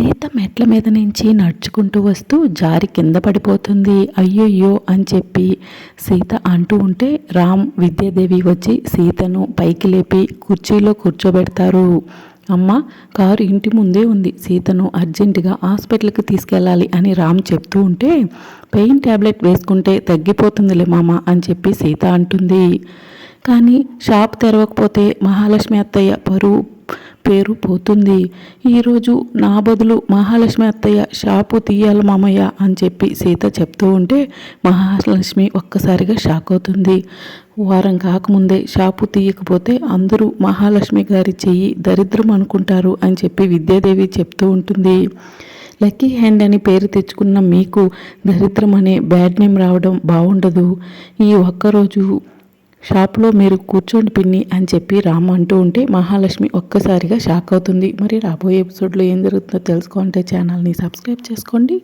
సీత మెట్ల మీద నుంచి నడుచుకుంటూ వస్తూ జారి కింద పడిపోతుంది. అయ్యయ్యో అని చెప్పి సీత అంటూ ఉంటే రామ్ విద్యాదేవి వచ్చి సీతను పైకి లేపి కుర్చీలో కూర్చోబెడతారు. అమ్మ కారు ఇంటి ముందే ఉంది. సీతను అర్జెంటుగా హాస్పిటల్కి తీసుకెళ్ళాలి అని రామ్ చెప్తూ ఉంటే పెయిన్ ట్యాబ్లెట్ వేసుకుంటే తగ్గిపోతుందిలే మామ అని చెప్పి సీత అంటుంది. కానీ షాప్ తెరవకపోతే మహాలక్ష్మి అత్తయ్య పరువు పేరు పోతుంది. ఈరోజు నా బదులు మహాలక్ష్మి అత్తయ్య షాపు తీయాలి మామయ్య అని చెప్పి సీత చెప్తూ ఉంటే మహాలక్ష్మి ఒక్కసారిగా షాక్ అవుతుంది. వారం కాకముందే షాపు తీయకపోతే అందరూ మహాలక్ష్మి గారి చెయ్యి దరిద్రం అనుకుంటారు అని చెప్పి విద్యాదేవి చెప్తూ ఉంటుంది. లక్కీ హ్యాండ్ అని పేరు తెచ్చుకున్న మీకు దరిద్రం అనే బ్యాడ్ నేమ్ రావడం బాగుండదు ఈ ఒక్కరోజు షాప్లో మీరు కూర్చోండి పిన్ని అని చెప్పి రామ్ అంటూ ఉంటే మహాలక్ష్మి ఒక్కసారిగా షాక్ అవుతుంది. మరి రాబోయే ఎపిసోడ్లో ఏం జరుగుతుందో తెలుసుకోవాలంటే ఛానల్ని సబ్స్క్రైబ్ చేసుకోండి.